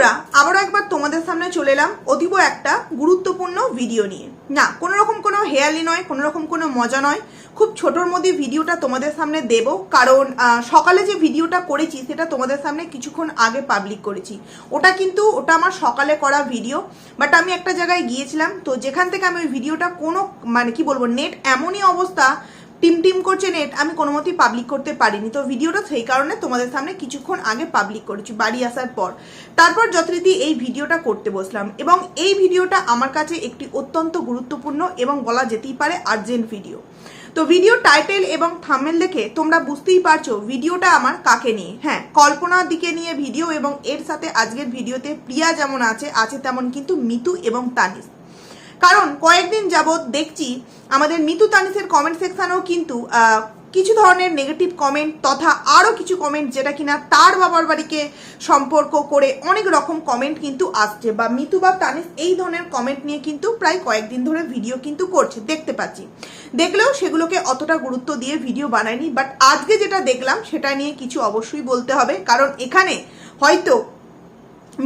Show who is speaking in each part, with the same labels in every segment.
Speaker 1: বন্ধুরা, আবারও একবার তোমাদের সামনে চলে এলাম অতীব একটা গুরুত্বপূর্ণ ভিডিও নিয়ে। না কোনো রকম কোনো হেয়ালি নয় কোনো রকম কোনো মজা নয়। খুব ছোটোর মধ্যে ভিডিওটা তোমাদের সামনে দেব, কারণ সকালে যে ভিডিওটা করেছি সেটা তোমাদের সামনে কিছুক্ষণ আগে পাবলিক করেছি। ওটা কিন্তু, ওটা আমার সকালে করা ভিডিও বাট আমি একটা জায়গায় গিয়েছিলাম, তো যেখান থেকে আমি ওই ভিডিওটা কোনো মানে কি বলব নেট এমনই অবস্থা টিম টিম করছে নেট আমি কোনো মতেই পাবলিক করতে পারিনি। তো ভিডিওটা সেই কারণে তোমাদের সামনে কিছুক্ষণ আগে পাবলিক করেছি, বাড়ি আসার পর। তারপর যথারীতি এই ভিডিওটা করতে বসলাম এবং এই ভিডিওটা আমার কাছে একটি অত্যন্ত গুরুত্বপূর্ণ এবং বলা যেতেই পারে আর্জেন্ট ভিডিও তো ভিডিও টাইটেল এবং থামেল দেখে তোমরা বুঝতেই পারছ ভিডিওটা আমার কাকে নিয়ে। হ্যাঁ কল্পনার দিকে নিয়ে ভিডিও এবং এর সাথে আজকের ভিডিওতে প্রিয়া যেমন আছে আছে তেমন কিন্তু মিতু এবং তানিস। কারণ কয়েকদিন যাবৎ দেখছি আমাদের মিতু তানিসের কমেন্ট সেকশনেও কিন্তু কিছু ধরনের নেগেটিভ কমেন্ট তথা আরও কিছু কমেন্ট যেটা কিনা তার বাবার বাড়িকে সম্পর্ক করে অনেক রকম কমেন্ট কিন্তু আসছে বা মিতু বা তানিস এই ধরনের কমেন্ট নিয়ে কিন্তু প্রায় কয়েকদিন ধরে ভিডিও কিন্তু করছে, দেখতে পাচ্ছি। দেখলেও সেগুলোকে অতটা গুরুত্ব দিয়ে ভিডিও বানায়নি বাট আজকে যেটা দেখলাম সেটা নিয়ে কিছু অবশ্যই বলতে হবে, কারণ এখানে হয়তো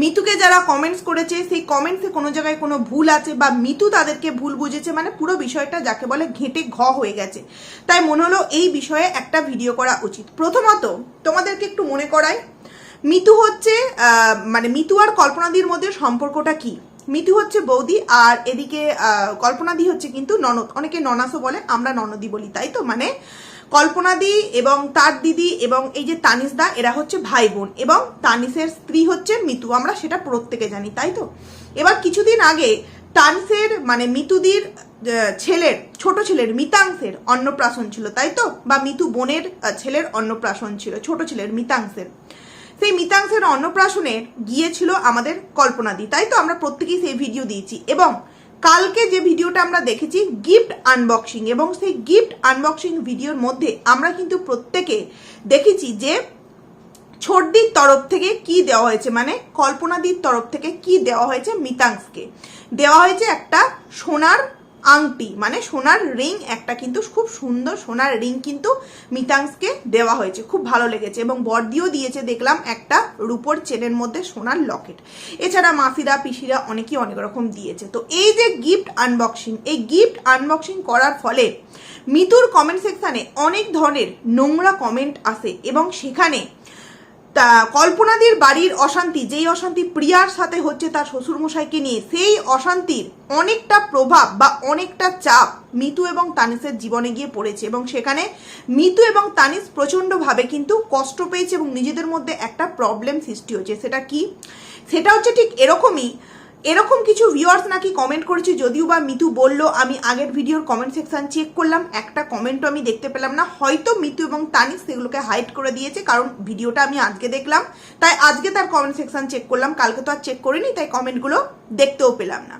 Speaker 1: মিতুকে যারা কমেন্টস করেছে, সেই কমেন্টসে কোনো জায়গায় কোনো ভুল আছে বা মিতু তাদেরকে ভুল বুঝেছে মানে পুরো বিষয়টা যাকে বলে ঘেঁটে ঘ হয়ে গেছে। তাই মনে হলো এই বিষয়ে একটা ভিডিও করা উচিত। প্রথমত, তোমাদেরকে একটু মনে করাই, মিতু হচ্ছে মানে মিতু আর কল্পনাদির মধ্যে সম্পর্কটা কি? মিতু হচ্ছে বৌদি আর এদিকে কল্পনাদি হচ্ছে কিন্তু ননদ। অনেকে ননাসও বলে, আমরা ননদি বলি, তাই তো? মানে কল্পনাদি এবং তার দিদি এবং এই যে তানিসদা এরা হচ্ছে ভাই বোন এবং তানিসের স্ত্রী হচ্ছে মিতু। আমরা সেটা প্রত্যেকে জানি, তাই তো? এবার কিছুদিন আগে তানিসের মানে মিতুদির ছেলের, ছোট ছেলের, মিতাংশের অন্নপ্রাশন ছিল, তাই তো? বা মিতু বোনের ছেলের অন্নপ্রাশন ছিল, ছোট ছেলের মিতাংশের। সেই মিতাংশের অন্নপ্রাশনে গিয়েছিল আমাদের কল্পনাদি, তাই তো? আমরা প্রত্যেকেই সেই ভিডিও দিয়েছি। এবং কালকে যে ভিডিওটা আমরা দেখেছি গিফট আনবক্সিং এবং সেই গিফট আনবক্সিং ভিডিওর মধ্যে আমরা কিন্তু প্রত্যেকে দেখেছি যে ছোটদির তরফ থেকে কি দেওয়া হয়েছে মানে কল্পনাদির তরফ থেকে কি দেওয়া হয়েছে মিতাংশকে। দেওয়া হয়েছে একটা সোনার আংটি মানে সোনার রিং একটা কিন্তু খুব সুন্দর সোনার রিং কিন্তু মিতাংসকে দেওয়া হয়েছে। খুব ভালো লেগেছে এবং বর্দিও দিয়েছে দেখলাম একটা রূপোর চেনের মধ্যে সোনার লকেট। এছাড়া মাসিরা পিসিরা অনেকেই অনেক রকম দিয়েছে। তো এই যে গিফট আনবক্সিং এই গিফট আনবক্সিং করার ফলে মিতুর কমেন্ট সেকশানে অনেক ধরনের নোংরা কমেন্ট আসে এবং সেখানে তা কল্পনাদির বাড়ির অশান্তি, যেই অশান্তি প্রিয়ার সাথে হচ্ছে তার শ্বশুরমশাইকে নিয়ে, সেই অশান্তির অনেকটা প্রভাব বা অনেকটা চাপ মিতু এবং তানিসের জীবনে গিয়ে পড়েছে এবং সেখানে মিতু এবং তানিস প্রচণ্ডভাবে কিন্তু কষ্ট পেয়েছে এবং নিজেদের মধ্যে একটা প্রবলেম সৃষ্টি হয়েছে। সেটা কি? সেটা হচ্ছে ঠিক এরকমই এরকম কিছু ভিউয়ার্স নাকি কমেন্ট করেছে যদিও বা মিতু বলল, আমি আগের ভিডিওর কমেন্ট সেকশন চেক করলাম, একটা কমেন্টও আমি দেখতে পেলাম না। হয়তো মিতু এবং তানিস সেগুলোকে হাইড করে দিয়েছে, কারণ ভিডিওটা আমি আজকে দেখলাম। তাই আজকে তার কমেন্ট সেকশন চেক করলাম, কালকে তো আর চেক করিনি, তাই কমেন্টগুলো দেখতেও পেলাম না।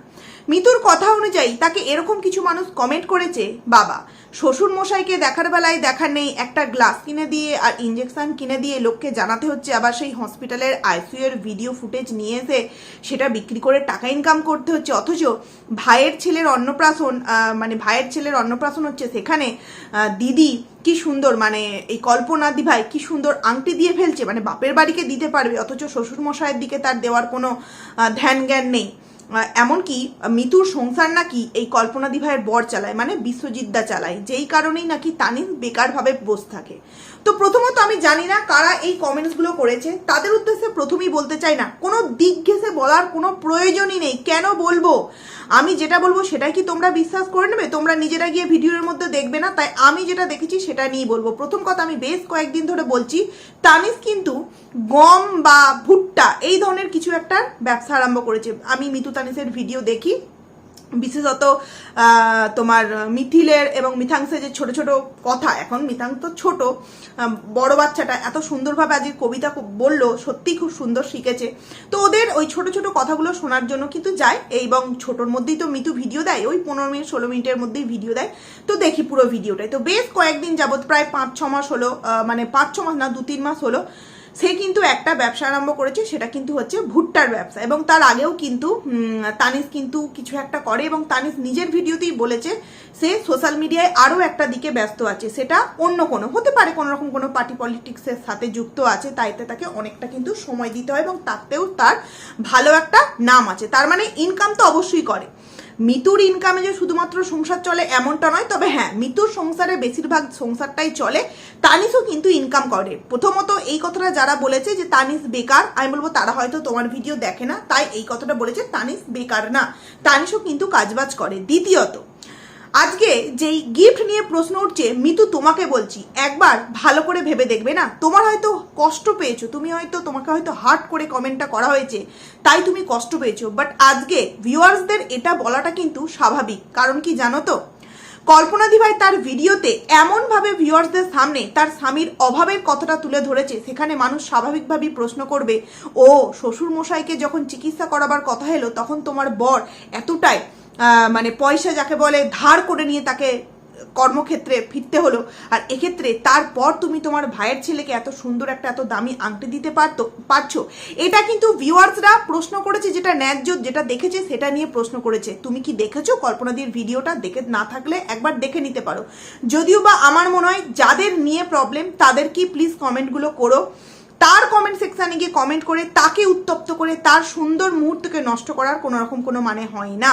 Speaker 1: মিতুর কথা অনুযায়ী তাকে এরকম কিছু মানুষ কমেন্ট করেছে, বাবা শ্বশুর মশাইকে দেখার বেলায় দেখার নেই, একটা গ্লাস কিনে দিয়ে আর ইঞ্জেকশন কিনে দিয়ে লোককে জানাতে হচ্ছে। আবার সেই হসপিটালের আইসিইউ এর ভিডিও ফুটেজ নিয়ে এসে সেটা বিক্রি করে টাকা ইনকাম করতে হচ্ছে। অথচ ভাইয়ের ছেলের অন্নপ্রাশন মানে ভাইয়ের ছেলের অন্নপ্রাশন হচ্ছে সেখানে। দিদি কি সুন্দর মানে এই কল্পনা দি ভাই কি সুন্দর আংটি দিয়ে ফেলছে মানে বাপের বাড়িকে দিতে পারবে, অথচ শ্বশুর মশাইয়ের দিকে তার দেওয়ার কোনো ধ্যান জ্ঞান নেই। এমনকি মিতুর সংসার নাকি এই কল্পনাদি ভাইয়ের বর চালায় মানে বিশ্বজিৎদা চালায়, যেই কারণেই নাকি তানিম বেকারভাবে বসে থাকে। তো প্রথমত আমি জানি না কারা এই কমেন্টসগুলো করেছে। তাদের উদ্দেশ্যে প্রথমেই বলতে চাই না, কোনো দিক ঘেসে বলার কোনো প্রয়োজনই নেই। কেন বলব? আমি যেটা বলব সেটাই কি তোমরা বিশ্বাস করে নেবে? তোমরা নিজেরা গিয়ে ভিডিওর মধ্যে দেখবে না, তাই আমি যেটা দেখেছি সেটা নিয়েই বলব। প্রথম কথা আমি বেশ কয়েকদিন ধরে বলছি তানিস কিন্তু গম বা ভুট্টা এই ধরনের কিছু একটা ব্যবসা আরম্ভ করেছে। আমি মিতু তানিসের ভিডিও দেখি। বিশেষত তোমার মিথিলের এবং মিথাংসের যে ছোট ছোট কথা, এখন মিথাংস তো ছোট বড় বাচ্চাটা এত সুন্দরভাবে আজকে কবিতা বলল সত্যি খুব সুন্দর শিখেছে। তো ওদের ওই ছোট ছোট কথাগুলো শোনার জন্য কিন্তু যায়, এবং ছোটোর মধ্যেই তো মিতু ভিডিও দেয়, ওই পনেরো মিনিট, ষোলো মিনিটের মধ্যেই ভিডিও দেয়। তো দেখি পুরো ভিডিওটাই। তো বেশ কয়েকদিন যাবত প্রায় পাঁচ, ছ মাস হলো মানে পাঁচ, ছ মাস না, দু, তিন মাস হলো সে কিন্তু একটা ব্যবসা আরম্ভ করেছে, সেটা কিন্তু হচ্ছে ভুট্টার ব্যবসা। এবং তার আগেও কিন্তু তানিশ কিন্তু কিছু একটা করে এবং তানিশ নিজের ভিডিওতেই বলেছে, সে সোশ্যাল মিডিয়ায় আরও একটা দিকে ব্যস্ত আছে। সেটা অন্য কোনো, হতে পারে কোনো রকম কোনো পার্টি পলিটিক্সের সাথে যুক্ত আছে, তাইতে তাকে অনেকটা কিন্তু সময় দিতে হয় এবং তাতেও তার ভালো একটা নাম আছে। তার মানে ইনকাম তো অবশ্যই করে। মিতুর ইনকামে যে শুধুমাত্র সংসার চলে এমনটা নয়, তবে হ্যাঁ মিতুর সংসারে বেশিরভাগ সংসারটাই চলে। তানিসও কিন্তু ইনকাম করে। প্রথমত এই কথাটা যারা বলেছে যে তানিস বেকার, আমি বলব তারা হয়তো তোমার ভিডিও দেখে না, তাই এই কথাটা বলেছে তানিস বেকার না। তানিসও কিন্তু কাজবাজ করে। দ্বিতীয়ত আজকে যেই গিফট নিয়ে প্রশ্ন উঠছে, মিতু তোমাকে বলছি, একবার ভালো করে ভেবে দেখবে না? তোমার হয়তো কষ্ট পেয়েছ, তুমি হয়তো তোমাকে হয়তো হার্ট করে কমেন্টটা করা হয়েছে, তাই তুমি কষ্ট পেয়েছ বাট আজকে ভিউয়ার্সদের এটা বলাটা কিন্তু স্বাভাবিক, কারণ কি জানো তো? কল্পনা দিভাই তার ভিডিওতে এমনভাবে ভিউয়ার্সদের সামনে তার স্বামীর অভাবের কথাটা তুলে ধরেছে, সেখানে মানুষ স্বাভাবিকভাবেই প্রশ্ন করবে, ও শ্বশুর মশাইকে যখন চিকিৎসা করাবার কথা এলো, তখন তোমার বর এতটাই মানে পয়সা যাকে বলে ধার করে নিয়ে তাকে কর্মক্ষেত্রে ফিরতে হলো। আর এক্ষেত্রে তারপর তুমি তোমার ভাইয়ের ছেলেকে এত সুন্দর একটা, এত দামি আংটি দিতে পারতো, পারছ? এটা কিন্তু ভিউয়ার্সরা প্রশ্ন করেছে, যেটা ন্যায্য, যেটা দেখেছে সেটা নিয়ে প্রশ্ন করেছে। তুমি কি দেখেছ? কল্পনাদির ভিডিওটা দেখে, না থাকলে একবার দেখে নিতে পারো। যদিও বা আমার মনে হয় যাদের নিয়ে প্রবলেম তাদের কি প্লিজ কমেন্টগুলো করো। তার কমেন্ট সেকশানে গিয়ে কমেন্ট করে, তাকে উত্তপ্ত করে, তার সুন্দর মুহূর্তকে নষ্ট করার কোনো রকম কোনো মানে হয় না।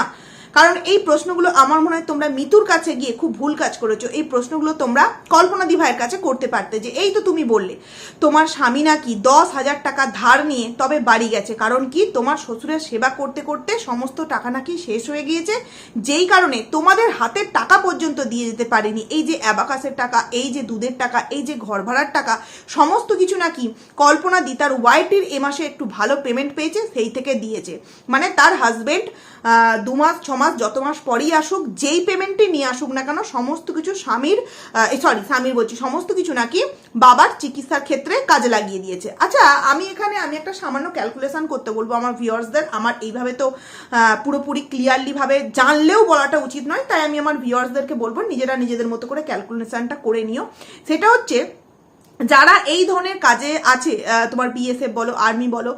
Speaker 1: কারণ এই প্রশ্নগুলো আমার মনে হয় তোমরা মিতুর কাছে গিয়ে খুব ভুল কাজ করেছ। এই প্রশ্নগুলো তোমরা কল্পনা দি ভাইয়ের কাছে করতে পারতে যে, এই তো তুমি বললে, তোমার স্বামী নাকি দশ হাজার টাকা ধার নিয়ে তবে বাড়ি গেছে। কারণ কি? তোমার শ্বশুরের সেবা করতে করতে সমস্ত টাকা নাকি শেষ হয়ে গিয়েছে। যেই কারণে তোমাদের হাতের টাকা পর্যন্ত দিয়ে যেতে পারেনি। এই যে অ্যাবাকাসের টাকা, এই যে দুধের টাকা, এই যে ঘর ভাড়ার টাকা, সমস্ত কিছু নাকি কল্পনা দি তার ওয়াইফটির এ মাসে একটু ভালো পেমেন্ট পেয়েছে, সেই থেকে দিয়েছে। মানে তার হাজবেন্ড দু মাস, ছ মাস, যত মাস পরেই আসুক, যেই পেমেন্টই নিয়ে আসুক না কেন, সমস্ত কিছু স্বামীর সরি স্বামীর বলছি, সমস্ত কিছু নাকি বাবার চিকিৎসার ক্ষেত্রে কাজে লাগিয়ে দিয়েছে। আচ্ছা আমি এখানে, আমি একটা সামান্য ক্যালকুলেশন করতে বলব আমার ভিউয়ার্সদের আমার এইভাবে তো পুরোপুরি ক্লিয়ারলিভাবে জানলেও বলাটা উচিত নয়, তাই আমি আমার ভিউয়ার্সদেরকে বলব, নিজেরা নিজেদের মতো করে ক্যালকুলেশনটা করে নিও। সেটা হচ্ছে, যারা এই ধরনের কাজে আছে তোমার বিএসএফ বলো আর্মি বলো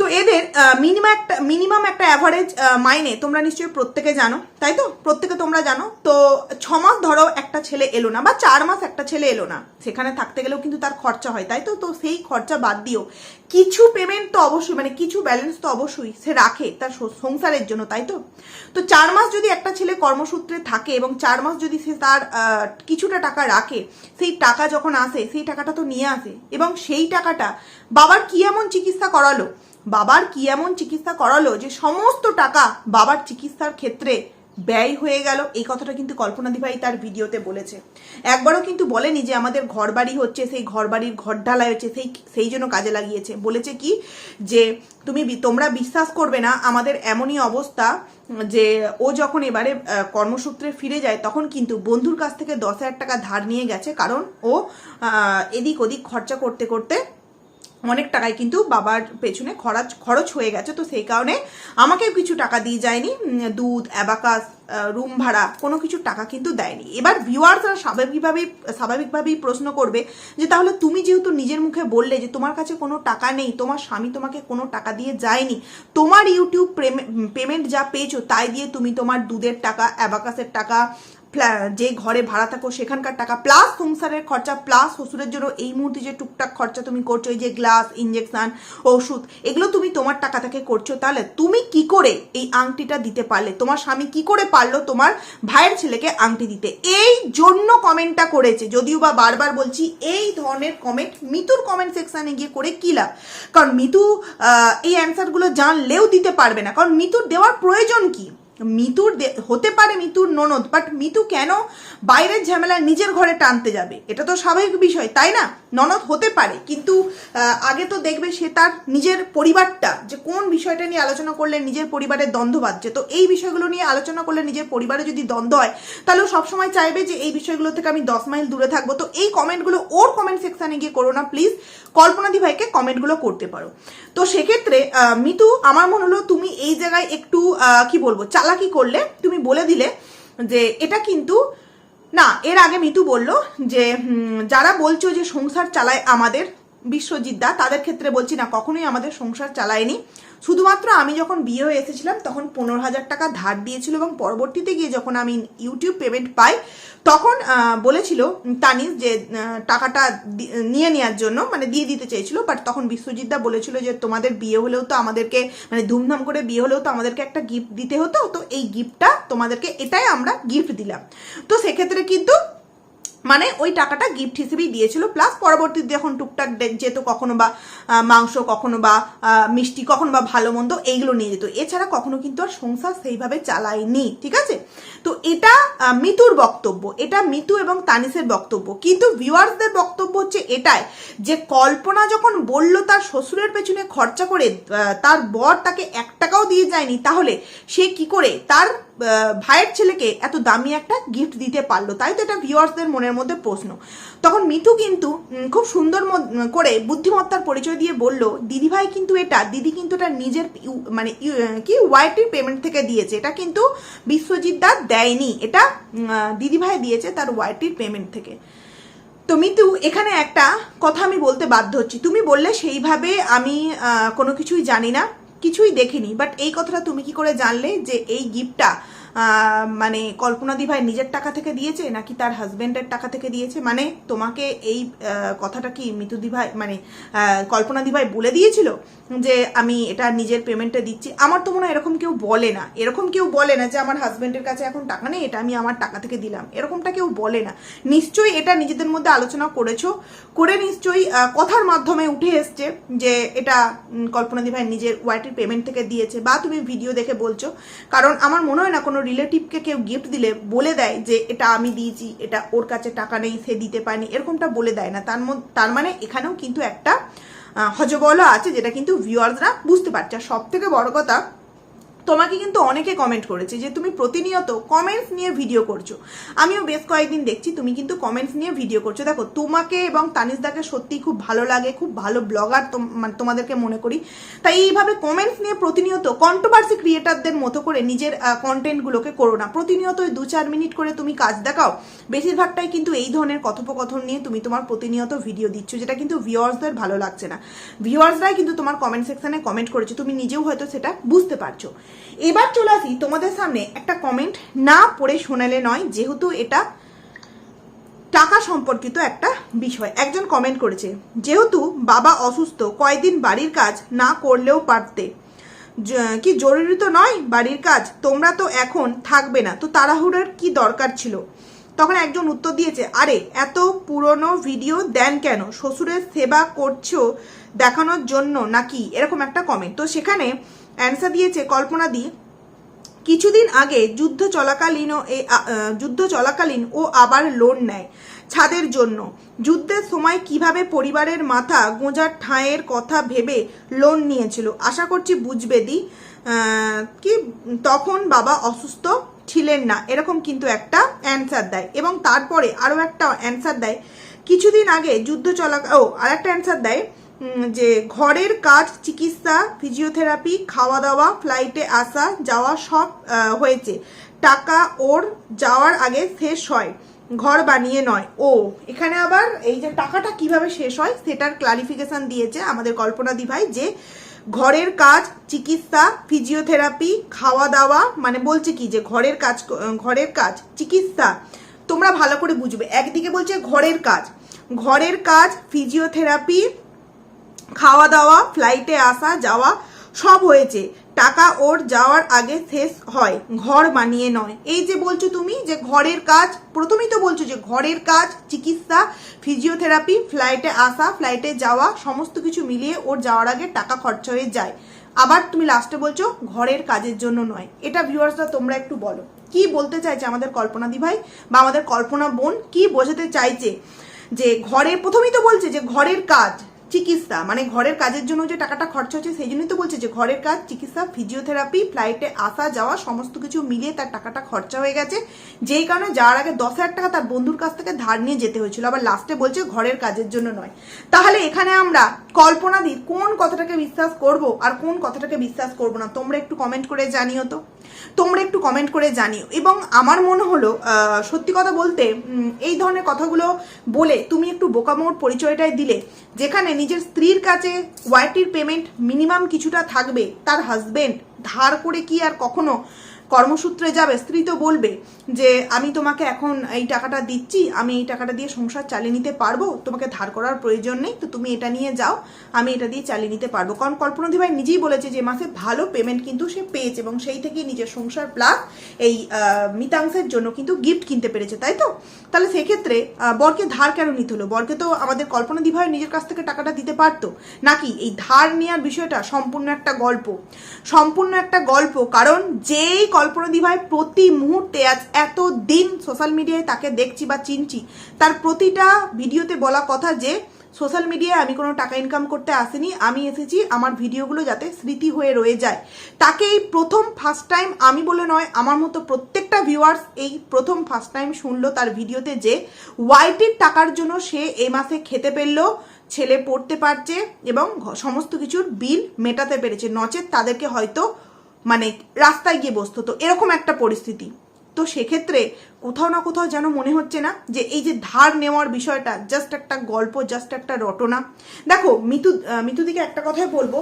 Speaker 1: তো এদের মিনিমাম একটা মিনিমাম একটা অ্যাভারেজ মাইনে তোমরা নিশ্চয়ই প্রত্যেকে জানো। তাই তো? প্রত্যেকে তোমরা জানো। তো ছ মাস ধরো একটা ছেলে এলো না বা চার মাস একটা ছেলে এলো না। সেখানে থাকতে গেলেও কিন্তু তার খরচা হয়, তাই তো? তো সেই খরচা বাদ দিও। কিছু পেমেন্ট তো অবশ্যই মানে কিছু ব্যালেন্স তো অবশ্যই সে রাখে তার সংসারের জন্য, তাই তো? তো চার মাস যদি একটা ছেলে কর্মসূত্রে থাকে এবং চার মাস যদি সে তার কিছুটা টাকা রাখে, সেই টাকা যখন আসে, সেই টাকাটা তো নিয়ে আসে। এবং সেই টাকাটা বাবার কি এমন চিকিৎসা করালো? বাবার কি এমন চিকিৎসা করালো যে সমস্ত টাকা বাবার চিকিৎসার ক্ষেত্রে ব্যয় হয়ে গেল, এই কথাটা কিন্তু কল্পনা দিভাই তার ভিডিওতে বলেছে। একবারও কিন্তু বলেনি যে আমাদের ঘর বাড়ি হচ্ছে, সেই ঘর বাড়ির ঘর ঢালাই হচ্ছে, সেই সেই জন্য কাজে লাগিয়েছে। বলেছে কি যে, তুমি তোমরা বিশ্বাস করবে না, আমাদের এমনই অবস্থা যে, ও যখন এবারে কর্মসূত্রে ফিরে যায়, তখন কিন্তু বন্ধুর কাছ থেকে দশ হাজার টাকা ধার নিয়ে গেছে, কারণ ও এদিক ওদিক খরচা করতে করতে অনেক টাকায় কিন্তু বাবার পেছনে খরচ খরচ হয়ে গেছে। তো সেই কারণে আমাকেও কিছু টাকা দিয়ে যায়নি। দুধ অ্যাবাকাস রুম ভাড়া, কোনো কিছু টাকা কিন্তু দেয়নি। এবার ভিউয়ার্সরা স্বাভাবিকভাবেই স্বাভাবিকভাবেই প্রশ্ন করবে যে, তাহলে তুমি যেহেতু নিজের মুখে বললে যে, তোমার কাছে কোনো টাকা নেই, তোমার স্বামী তোমাকে কোনো টাকা দিয়ে যায়নি, তোমার ইউটিউব পেমেন্ট যা পেয়েছ, তাই দিয়ে তুমি তোমার দুধের টাকা অ্যাবাকাসের টাকা যে ঘরে ভাড়া থাকো, সেখানকার টাকা প্লাস সংসারের খরচা প্লাস শ্বশুরের জন্য এই মুহূর্তে যে টুকটাক খরচা তুমি করছ, এই যে গ্লাস ইঞ্জেকশন ওষুধ, এগুলো তুমি তোমার টাকা থেকে করছ, তাহলে তুমি কি করে এই আংটিটা দিতে পারলে? তোমার স্বামী কি করে পারল তোমার ভাইয়ের ছেলেকে আংটি দিতে? এই জন্য কমেন্টটা করেছে। যদিও বা বারবার বলছি, এই ধরনের কমেন্ট মিতুর কমেন্ট সেকশানে গিয়ে করে কি লাভ? কারণ মিতু এই অ্যান্সারগুলো জানলেও দিতে পারবে না। কারণ মিতুর দেওয়ার প্রয়োজন কি? মিতুর হতে পারে মিতুর ননদ বাট মিতু কেন বাইরের ঝামেলা নিজের ঘরে টানতে যাবে? এটা তো স্বাভাবিক বিষয়, তাই না? ননদ হতে পারে, কিন্তু আগে তো দেখবে সে তার নিজের পরিবারটা, যে কোন বিষয়টা নিয়ে আলোচনা করলে নিজের পরিবারের দ্বন্দ্ব বাঁধছে। তো এই বিষয়গুলো নিয়ে আলোচনা করলে নিজের পরিবারে যদি দ্বন্দ্ব হয়, তাহলে ও সবসময় চাইবে যে এই বিষয়গুলো থেকে আমি দশ মাইল দূরে থাকব। তো এই কমেন্টগুলো ওর কমেন্ট সেকশানে গিয়ে করো না, প্লিজ। কল্পনাদি ভাইকে কমেন্টগুলো করতে পারো। তো সেক্ষেত্রে মিতু, আমার মনে হলো তুমি এই জায়গায় একটু কি বলব, চালাকি করলে, তুমি বলে দিলে যে এটা কিন্তু না, এর আগে মিতু বলল যে যারা বলছো যে সংসার চালায় আমাদের, বিশ্বজিৎ দা, তাদের ক্ষেত্রে বলছি না, কখনোই আমাদের সংসার চালায়নি। শুধুমাত্র আমি যখন বিয়ে হয়ে এসেছিলাম, তখন পনেরো হাজার টাকা ধার দিয়েছিল এবং পরবর্তীতে গিয়ে যখন আমি ইউটিউব পেমেন্ট পাই, তখন বলেছিল তানিস যে টাকাটা নিয়ে নেওয়ার জন্য মানে দিয়ে দিতে চেয়েছিল বাট তখন বিশ্বজিৎ দা বলেছিল যে, তোমাদের বিয়ে হলেও তো আমাদেরকে মানে ধুমধাম করে বিয়ে হলেও তো আমাদেরকে একটা গিফট দিতে হতো, তো এই গিফটটা তোমাদেরকে, এটাই আমরা গিফট দিলাম। তো সেক্ষেত্রে কিন্তু মানে ওই টাকাটা গিফট হিসেবেই দিয়েছিল প্লাস পরবর্তীতে যখন টুকটাক যেত কখনো বা মাংস কখনো বা মিষ্টি কখনো বা ভালো মন্দ এইগুলো নিয়ে যেত। এছাড়া কখনো কিন্তু আর সংসার সেইভাবে চালায়নি, ঠিক আছে? তো এটা মিতুর বক্তব্য, এটা মিতু এবং তানিসের বক্তব্য। কিন্তু ভিউয়ার্সদের বক্তব্য হচ্ছে এটাই যে, কল্পনা যখন বলল তার শ্বশুরের পেছনে খরচা করে তার বর তাকে এক টাকাও দিয়ে যায়নি, তাহলে সে কি করে? তার ভাইয়ের ছেলেকে এত দামি একটা গিফট দিতে পারল, তাই তো এটা ভিউয়ার্সদের মনের মধ্যে প্রশ্ন। তখন মিতু কিন্তু খুব সুন্দর করে বুদ্ধিমত্তার পরিচয় দিয়ে বলল, দিদিভাই কিন্তু এটা, দিদি কিন্তু এটা নিজের মানে কি ওয়াইটির পেমেন্ট থেকে দিয়েছে, এটা কিন্তু বিশ্বজিৎ দা দেয়নি, এটা দিদিভাই দিয়েছে তার ওয়াইটির পেমেন্ট থেকে। তো মিতু এখানে একটা কথা আমি বলতে বাধ্য হচ্ছি, তুমি বললে সেইভাবে আমি কোনো কিছুই জানি না কিছুই দেখিনি বাট এই কথাটা তুমি কি করে জানলে যে এই গিফটটা মানে কল্পনা দিভাই নিজের টাকা থেকে দিয়েছে নাকি তার হাজবেন্ডের টাকা থেকে দিয়েছে? মানে তোমাকে এই কথাটা কি মিতু দিভাই মানে আহ, কল্পনা দিভাই বলে দিয়েছিল যে আমি এটা নিজের পেমেন্টটা দিচ্ছি? আমার তো মনে হয় এরকম কেউ বলে না। এরকম কেউ বলে না যে আমার হাজবেন্ডের কাছে এখন টাকা নেই এটা আমি আমার টাকা থেকে দিলাম। এরকমটা কেউ বলে না। নিশ্চয়ই এটা নিজেদের মধ্যে আলোচনা করেছ। করে নিশ্চয়ই কথার মাধ্যমে উঠে এসছে যে এটা উম, কল্পনা দিভাই নিজের ওয়াইটির পেমেন্ট থেকে দিয়েছে। বা তুমি ভিডিও দেখে বলছো। কারণ আমার মনে হয় না কোনো রিলেটিভকে কেউ গিফট দিলে বলে দেয় যে, এটা আমি দিয়েছি, এটা ওর কাছে টাকা নেই, সে দিতে পারেনি, এরকমটা বলে দেয় না। তার তার মানে এখানেও কিন্তু একটা হজবলও আছে, যেটা কিন্তু ভিউয়ার্সরা বুঝতে পারছে। আর সব থেকে বড় কথা তোমাকে কিন্তু অনেকে কমেন্ট করেছে যে তুমি প্রতিনিয়ত কমেন্টস নিয়ে ভিডিও করছ। আমিও বেশ কয়েকদিন দেখছি তুমি কিন্তু কমেন্টস নিয়ে ভিডিও করছ। দেখো, তোমাকে এবং তানিশদাকে সত্যি খুব ভালো লাগে, খুব ভালো ব্লগার তোমাদেরকে মনে করি। তাই এইভাবে কমেন্টস নিয়ে প্রতিনিয়ত কন্ট্রোভার্সি ক্রিয়েটারদের মতো করে নিজের কন্টেন্টগুলোকে করো না। প্রতিনিয়ত দু চার মিনিট করে তুমি কাজ দেখাও। বেশিরভাগটাই কিন্তু এই ধরনের কথোপকথন নিয়ে তুমি তোমার প্রতিনিয়ত ভিডিও দিচ্ছ, যেটা কিন্তু ভিউয়ার্সদের ভালো লাগছে না। ভিউয়ার্সরাই কিন্তু তোমার কমেন্ট সেকশনে কমেন্ট করেছে। তুমি নিজেও হয়তো সেটা বুঝতে পারছ। এবার চলে আসি তোমাদের সামনে একটা কমেন্ট না পড়ে শোনালে নয়, যেহেতু এটা টাকা সম্পর্কিত একটা বিষয়। একজন কমেন্ট করেছে, যেহেতু বাবা অসুস্থ, কয়দিন বাড়ির কাজ না করলেও পারতে। কি জরুরি তো নয় বাড়ির কাজ? তোমরা তো এখন থাকবে না। তো তাড়াহুড়োর কি দরকার ছিল? তখন একজন উত্তর দিয়েছে, আরে, এত পুরনো ভিডিও দেন কেন? শ্বশুরের সেবা করছ দেখানোর জন্য নাকি? এরকম একটা কমেন্ট তো সেখানে অ্যান্সার দিয়েছে কল্পনা দি, কিছুদিন আগে যুদ্ধ চলাকালীন ও যুদ্ধ চলাকালীন ও আবার লোন নেয় ছাদের জন্য। যুদ্ধের সময় কীভাবে পরিবারের মাথা গোঁজার ঠাঁয়ের কথা ভেবে লোন নিয়েছিল? আশা করছি বুঝবে দি। কি তখন বাবা অসুস্থ ছিলেন না, এরকম কিন্তু একটা অ্যান্সার দেয়। এবং তারপরে আরও একটা অ্যান্সার দেয়। কিছুদিন আগে যুদ্ধ চলা ও আর একটা অ্যান্সার দেয়। যে ঘরের কাজ, চিকিৎসা, ফিজিওথেরাপি খাওয়া দাওয়া ফ্লাইটে আসা, যাওয়া সব হয়েছে। টাকা ওর যাওয়ার আগে শেষ হয়, ঘর বানিয়ে নয়। ও, এখানে আবার এই যে টাকাটা কীভাবে শেষ হয়, সেটার ক্লারিফিকেশন দিয়েছে আমাদের কল্পনা দিভাই যে ঘরের কাজ, চিকিৎসা, ফিজিওথেরাপি খাওয়া দাওয়া মানে বলছে কি যে ঘরের কাজ ঘরের কাজ, চিকিৎসা, তোমরা ভালো করে বুঝবে। একদিকে বলছে ঘরের কাজ ঘরের কাজ, ফিজিওথেরাপি খাওয়া দাওয়া ফ্লাইটে আসা, যাওয়া, সব হয়েছে। টাকা ওর যাওয়ার আগে শেষ হয়। ঘর বানিয়ে নয়। এই যে বলছো তুমি যে ঘরের কাজ, প্রথমেই তো বলছো যে ঘরের কাজ, চিকিৎসা ফিজিওথেরাপি ফ্লাইটে আসা ফ্লাইটে যাওয়া, সমস্ত কিছু মিলিয়ে ওর যাওয়ার আগে টাকা খরচা হয়ে যায়। আবার তুমি লাস্টে বলছো ঘরের কাজের জন্য নয়। এটা ভিউয়ার্সরা তোমরা একটু বলো। কি বলতে চাইছে আমাদের কল্পনা দিভাই বা আমাদের কল্পনা বোন? কি বোঝাতে চাইছে যে ঘরের প্রথমেই তো বলছে যে ঘরের কাজ। চিকিৎসা মানে ঘরের কাজের জন্য যে টাকাটা খরচা হচ্ছে সেই জন্যই তো বলছে যে ঘরের কাজ, চিকিৎসা ফিজিওথেরাপি ফ্লাইটে আসা যাওয়া, সমস্ত কিছু মিলিয়ে তার টাকাটা খরচা হয়ে গেছে। যেই কারণে যাওয়ার আগে দশ হাজার টাকা তার বন্ধুর কাছ থেকে ধার নিয়ে যেতে হয়েছিল। আবার লাস্টে বলছে ঘরের কাজের জন্য নয়। তাহলে এখানে আমরা কল্পনাদির কোন কথাটাকে বিশ্বাস করব আর কোন কথাটাকে বিশ্বাস করব না। তোমরা একটু কমেন্ট করে জানিও তো। তোমরা একটু কমেন্ট করে জানিও। এবং আমার মনে হলো সত্যি কথা বলতে এই ধরনের কথাগুলো বলে তুমি একটু বোকামোর পরিচয়টাই দিলে, যেখানে নিজের স্ত্রীর কাছে ওয়াইটির পেমেন্ট মিনিমাম কিছুটা থাকবে, তার হাজবেন্ড ধার করে কি আর কখনো কর্মসূত্রে যাবে স্ত্রী তো বলবে যে আমি তোমাকে এখন এই টাকাটা দিচ্ছি, আমি এই টাকাটা দিয়ে সংসার চালিয়ে নিতে পারব, তোমাকে ধার করার প্রয়োজন নেই, তো তুমি এটা নিয়ে যাও, আমি এটা দিয়ে চালিয়ে নিতে পারব। কারণ কল্পনাধি ভাই নিজেই বলেছে যে মাসে ভালো পেমেন্ট কিন্তু সে পেয়েছে এবং সেই থেকেই নিজের সংসার প্লাস এই মিতাংশের জন্য কিন্তু গিফট কিনতে পেরেছে, তাই তো? তাহলে সেক্ষেত্রে বরকে ধার কেন নিতে হলো? বরকে তো আমাদের কল্পনাধি দিভাই নিজের কাছ থেকে টাকাটা দিতে পারতো। নাকি এই ধার নেওয়ার বিষয়টা সম্পূর্ণ একটা গল্প? সম্পূর্ণ একটা গল্প, কারণ যেই কল্পনা দিভাই প্রতি মুহূর্তে আজ এত দিন সোশ্যাল মিডিয়ায় তাকে দেখছি বা চিনছি, তার প্রতিটা ভিডিওতে বলা কথা যে সোশ্যাল মিডিয়ায় আমি কোনো টাকা ইনকাম করতে আসিনি, আমি এসেছি আমার ভিডিওগুলো যাতে স্মৃতি হয়ে রয়ে যায়। তাকে এই প্রথম ফার্স্ট টাইম আমি বলে নয়, আমার মতো প্রত্যেকটা ভিউয়ার্স এই প্রথম ফার্স্ট টাইম শুনলো তার ভিডিওতে যে ওয়াইটির টাকার জন্য সে এ মাসে খেতে পেরলো, ছেলে পড়তে পারছে এবং সমস্ত কিছুর বিল মেটাতে পেরেছে। নচেত তাদেরকে হয়তো মানে রাস্তায় গিয়ে বসতো। তো এরকম একটা পরিস্থিতি। তো সেক্ষেত্রে কোথাও না কোথাও যেন মনে হচ্ছে না যে এই যে ধার নেওয়ার বিষয়টা জাস্ট একটা গল্প জাস্ট একটা রটনা। দেখো, মিতু মিতুদিকে একটা কথাই বলব।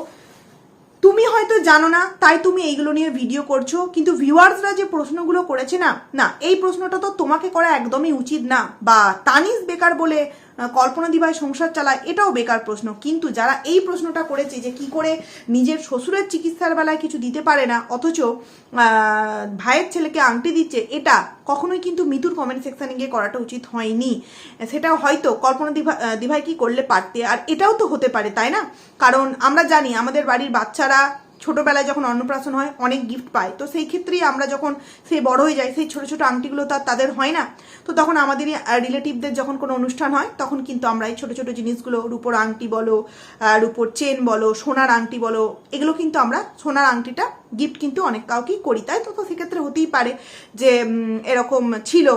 Speaker 1: তুমি হয়তো জানো না, তাই তুমি এইগুলো নিয়ে ভিডিও করছ, কিন্তু ভিউয়ার্সরা যে প্রশ্নগুলো করেছে না না, এই প্রশ্নটা তো তোমাকে করা একদমই উচিত না। বা তানিস বেকার বলে কল্পনা দিবাই সংসার চালায়, এটাও বেকার প্রশ্ন। কিন্তু যারা এই প্রশ্নটা করেছে যে কি করে নিজের শ্বশুরের চিকিৎসার বেলায় কিছু দিতে পারে না, অথচ ভাইয়ের ছেলেকে আংটি দিচ্ছে, এটা কখনোই কিন্তু মিতুর কমেন্ট সেকশানে গিয়ে করাটা উচিত হয়নি। সেটা হয়তো কল্পনা দিভা দিভাই কি করলে পারতে? আর এটাও তো হতে পারে, তাই না? কারণ আমরা জানি আমাদের বাড়ির বাচ্চারা ছোটবেলায় যখন অন্নপ্রাশন হয়, অনেক গিফট পায়। তো সেই ক্ষেত্রেই আমরা যখন সে বড় হয়ে যায় সেই ছোট ছোট আংটিগুলো তো আর তাদের হয় না? তো তখন আমাদেরই রিলেটিভদের যখন কোনো অনুষ্ঠান হয়, তখন কিন্তু আমরা এই ছোট ছোট জিনিসগুলো, রূপোর আংটি বলো রূপোর চেন বলো, সোনার আংটি বলো, এগুলো কিন্তু আমরা সোনার আংটিটা গিফট কিন্তু অনেক কাউকেই করি, তাই তো? তো সেক্ষেত্রে হতেই পারে যে এরকম ছিল।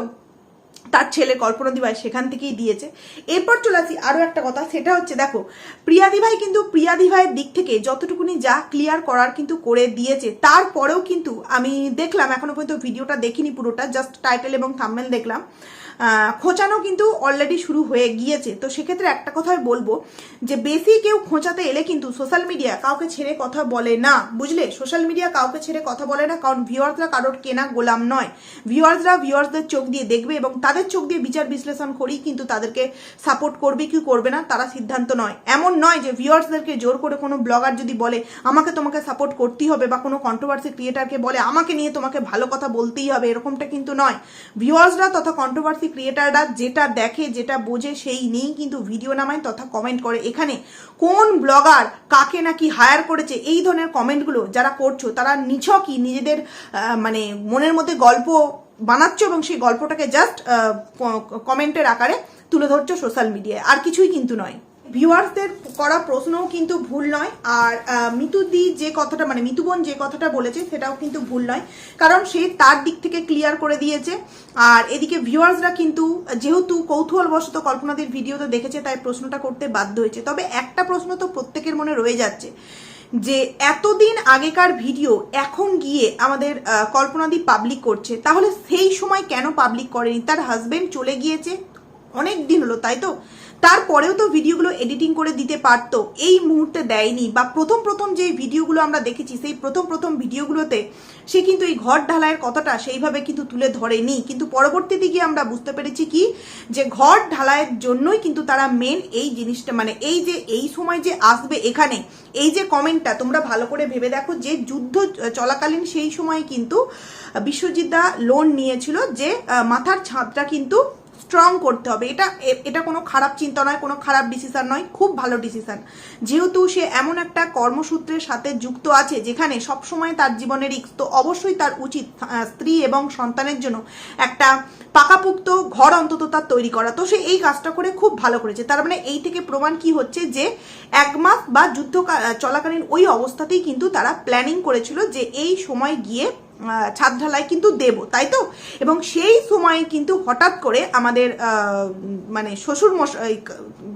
Speaker 1: তার ছেলে কল্পনা দিভাই সেখান থেকেই দিয়েছে। এরপর চলে আসি আরও একটা কথা, সেটা হচ্ছে দেখো প্রিয়াদি ভাই কিন্তু প্রিয়াদি ভাইয়ের দিক থেকে যতটুকুনি যা ক্লিয়ার করার কিন্তু করে দিয়েছে, তারপরেও কিন্তু আমি দেখলাম এখনও পর্যন্ত ভিডিওটা দেখিনি পুরোটা জাস্ট টাইটেল এবং থাম্বনেল দেখলাম। খোঁচানো কিন্তু অলরেডি শুরু হয়ে গিয়েছে। তো সেক্ষেত্রে একটা কথাই বলব যে, বেশি কেউ খোঁচাতে এলে কিন্তু সোশ্যাল মিডিয়া কাউকে ছেড়ে কথা বলে না। বুঝলে? সোশ্যাল মিডিয়া কাউকে ছেড়ে কথা বলে না, কারণ ভিউয়ার্সরা কারোর কেনা গোলাম নয়। ভিউয়ার্সরা ভিউয়ার্সদের চোখ দিয়ে দেখবে এবং তাদের চোখ দিয়ে বিচার বিশ্লেষণ করেই কিন্তু তাদেরকে সাপোর্ট করবে কি করবে না, তারা সিদ্ধান্ত নয়। এমন নয় যে ভিউয়ার্সদেরকে জোর করে কোনো ব্লগার যদি বলে, আমাকে তোমাকে সাপোর্ট করতেই হবে বা কোনো কন্ট্রোভার্সি ক্রিয়েটারকে বলে, আমাকে নিয়ে তোমাকে ভালো কথা বলতেই হবে এরকমটা কিন্তু নয়। ভিউয়ার্সরা তথা কন্ট্রোভার্সি ক্রিয়েটাররা যেটা দেখে, যেটা বোঝে, সেই নিয়েই কিন্তু ভিডিও নামায় তথা কমেন্ট করে। এখানে কোন ব্লগার কাকে নাকি হায়ার করেছে, এই ধরনের কমেন্টগুলো যারা করছ, তারা নিছকই নিজেদের মানে মনের মধ্যে গল্প বানাচ্ছ এবং সেই গল্পটাকে জাস্ট কমেন্টের আকারে তুলে ধরছো সোশ্যাল মিডিয়ায় আর কিছুই কিন্তু নয়। ভিউয়ার্সদের করা প্রশ্নও কিন্তু ভুল নয়। আর মিতুদি যে কথাটা মানে মিতুবন যে কথাটা বলেছে, সেটাও কিন্তু ভুল নয়। কারণ সে তার দিক থেকে ক্লিয়ার করে দিয়েছে। আর এদিকে ভিউয়ার্সরা কিন্তু, যেহেতু কৌতূহলবশত কল্পনাদের ভিডিওতে দেখেছে, তাই প্রশ্নটা করতে বাধ্য হয়েছে। তবে একটা প্রশ্ন তো প্রত্যেকের মনে রয়ে যাচ্ছে, যে এতদিন আগেকার ভিডিও এখন গিয়ে আমাদের কল্পনাদি পাবলিক করছে, তাহলে সেই সময় কেন পাবলিক করেনি? তার হাজবেন্ড চলে গিয়েছে, অনেক দিন হলো, তাই তো? তারপরেও তো ভিডিওগুলো এডিটিং করে দিতে পারতো। এই মুহূর্তে দেয়নি বা প্রথম প্রথম যে ভিডিওগুলো আমরা দেখেছি, সেই প্রথম প্রথম ভিডিওগুলোতে সে কিন্তু এই ঘর ঢালাইয়ের কথাটা সেইভাবে কিন্তু তুলে ধরেনি। কিন্তু পরবর্তীতে গিয়ে আমরা বুঝতে পেরেছি কি? যে ঘর ঢালাইয়ের জন্যই কিন্তু তারা মেন এই জিনিসটা মানে এই যে, এই সময় যে আসবে এখানে, এই যে কমেন্টটা তোমরা ভালো করে ভেবে দেখো যে যুদ্ধ চলাকালীন সেই সময় কিন্তু বিশ্বজিৎ দা লোন নিয়েছিল যে মাথার ছাদটা কিন্তু স্ট্রং করতে হবে। এটা এটা কোনো খারাপ চিন্তা নয়, কোনো খারাপ ডিসিশন নয়, খুব ভালো ডিসিশন যেহেতু সে এমন একটা কর্মসূত্রের সাথে যুক্ত আছে, যেখানে সবসময় তার জীবনের রিস্ক তো অবশ্যই তার উচিত স্ত্রী এবং সন্তানের জন্য একটা পাকাপুক্ত ঘর অন্তত তার তৈরি করা। তো সে এই কাজটা করে খুব ভালো করেছে। তার মানে এই থেকে প্রমাণ কি হচ্ছে যে, এক মাস বা যুদ্ধ চলাকালীন ওই অবস্থাতেই কিন্তু তারা প্ল্যানিং করেছিল যে এই সময় গিয়ে ছাদ ঢালাই কিন্তু দেব, তাই তো? এবং সেই সময়ে কিন্তু হঠাৎ করে আমাদের মানে শ্বশুর মশাই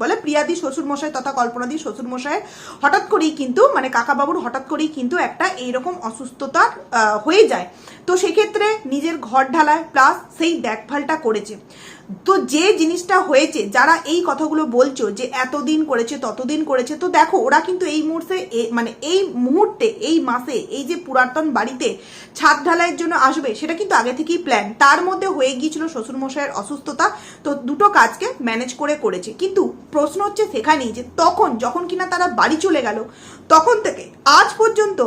Speaker 1: বলে প্রিয়াদি শ্বশুর মশাই তথা কল্পনাদি শ্বশুর মশাই হঠাৎ করেই কিন্তু মানে কাকাবাবুর হঠাৎ করেই কিন্তু একটা এইরকম অসুস্থতার হয়ে যায়। তো সেক্ষেত্রে নিজের ঘর ঢালায় প্লাস সেই দেখভালটা করেছে। তো যে জিনিসটা হয়েছে, যারা এই কথাগুলো বলছো যে এতদিন করেছে, ততদিন করেছে, তো দেখো, ওরা কিন্তু এই মুহূর্তে মানে এই মুহূর্তে, এই মাসে, এই যে পুরাতন বাড়িতে ছাদ ঢালাইয়ের জন্য আসবে, সেটা কিন্তু আগে থেকেই প্ল্যান তার মধ্যে হয়ে গিয়েছিল শ্বশুরমশাইয়ের অসুস্থতা, তো দুটো কাজকে ম্যানেজ করে করেছে। কিন্তু প্রশ্ন হচ্ছে সেখানেই যে তখন, যখন কিনা তারা বাড়ি চলে গেল, তখন থেকে আজ পর্যন্ত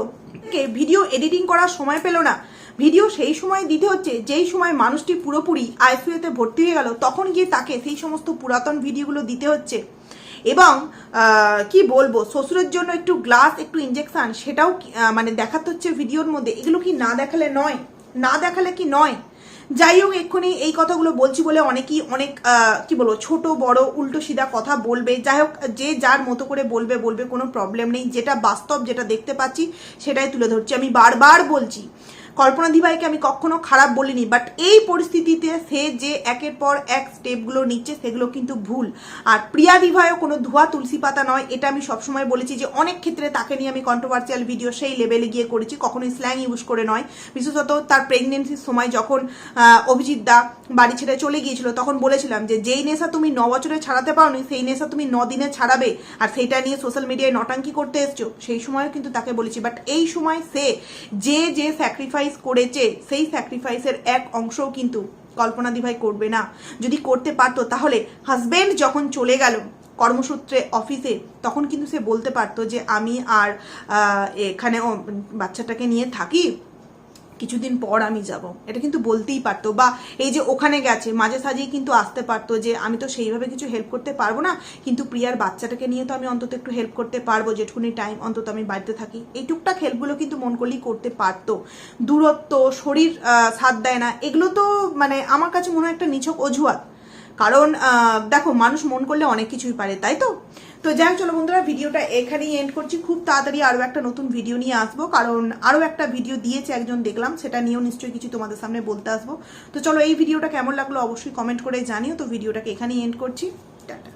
Speaker 1: ভিডিও এডিটিং করার সময় পেল না। ভিডিও সেই সময় দিতে হচ্ছে, যেই সময় মানুষটি পুরোপুরি আইসিইউতে ভর্তি হয়ে গেল, তখন গিয়ে তাকে সেই সমস্ত পুরাতন ভিডিওগুলো দিতে হচ্ছে। এবং কি বলব, শ্বশুরের জন্য একটু গ্লাস, একটু ইঞ্জেকশন সেটাও মানে দেখাতে হচ্ছে ভিডিওর মধ্যে। এগুলো কি না দেখালে নয়? না দেখালে কি নয়? যাই হোক, এক্ষুনি এই কথাগুলো বলছি বলে অনেকেই অনেক কি বলব, ছোট, বড়, উল্টো সিধা কথা বলবে। যাই হোক, যে যার মতো করে বলবে বলবে, কোনো প্রবলেম নেই। যেটা বাস্তব, যেটা দেখতে পাচ্ছি, সেটাই তুলে ধরছি। আমি বারবার বলছি কল্পনা দিভাইকে আমি কখনো খারাপ বলিনি বাট এই পরিস্থিতিতে সে যে একের পর এক স্টেপগুলো নিচ্ছে, সেগুলো কিন্তু ভুল। আর প্রিয়া দিভাইও কোনো ধোয়া তুলসী পাতা নয়, এটা আমি সবসময় বলেছি যে অনেক ক্ষেত্রে তাকে নিয়ে আমি কন্ট্রোভার্সিয়াল ভিডিও সেই লেভেলে গিয়ে করেছি, কখনোই স্ল্যাং ইউজ করে নয়। বিশেষত তার প্রেগনেন্সির সময় যখন অভিজিৎ দা বাড়ি ছেড়ে চলে গিয়েছিল, তখন বলেছিলাম যে, যেই নেশা তুমি ন বছরে ছাড়াতে পারোনি, সেই নেশা তুমি ন দিনে ছাড়াবে। আর সেইটা নিয়ে সোশ্যাল মিডিয়ায় নটাঙ্কি করতে এসছো। সেই সময়ও কিন্তু তাকে বলেছি বাট এই সময় সে যে যে স্যাক্রিফাইস করেছে, সেই স্যাক্রিফাইসের এক অংশও কিন্তু কল্পনা দিভাই করবে না। যদি করতে পারতো তাহলে হাজব্যান্ড যখন চলে গেল কর্মসূত্রে অফিসে তখন কিন্তু সে বলতে পারতো যে আমি আর এখানে বাচ্চাটাকে নিয়ে থাকি কিছুদিন পর আমি যাব। এটা কিন্তু বলতেই পারতো বা এই যে ওখানে গেছে, মাঝে সাঝেই কিন্তু আসতে পারতো যে আমি তো সেইভাবে কিছু হেল্প করতে পারব না, কিন্তু প্রিয়ার বাচ্চাটাকে নিয়ে তো আমি অন্তত একটু হেল্প করতে পারব, যেটুকুনি টাইম অন্তত আমি বাড়িতে থাকি। এই টুকটাক হেল্পগুলো কিন্তু মন করলেই করতে পারতো। দূরত্ব, শরীর সাথ দেয় না, এগুলো তো মানে আমার কাছে মনে হয় একটা নিছক অজুহাত। কারণ দেখো মানুষ মন করলে অনেক কিছুই পারে, তাই তো? তো যাই চলো বন্ধুরা, ভিডিওটা এখানেই এন্ড করছি। খুব তাড়াতাড়ি আরও একটা নতুন ভিডিও নিয়ে আসব, কারণ আরও একটা ভিডিও দিয়েছে একজন দেখলাম, সেটা নিয়েও নিশ্চয়ই কিছু তোমাদের সামনে বলতে আসব। তো চলো, এই ভিডিওটা কেমন লাগল অবশ্যই কমেন্ট করে জানিও। তো ভিডিওটাকে এখানেই এন্ড করছি। টাটা।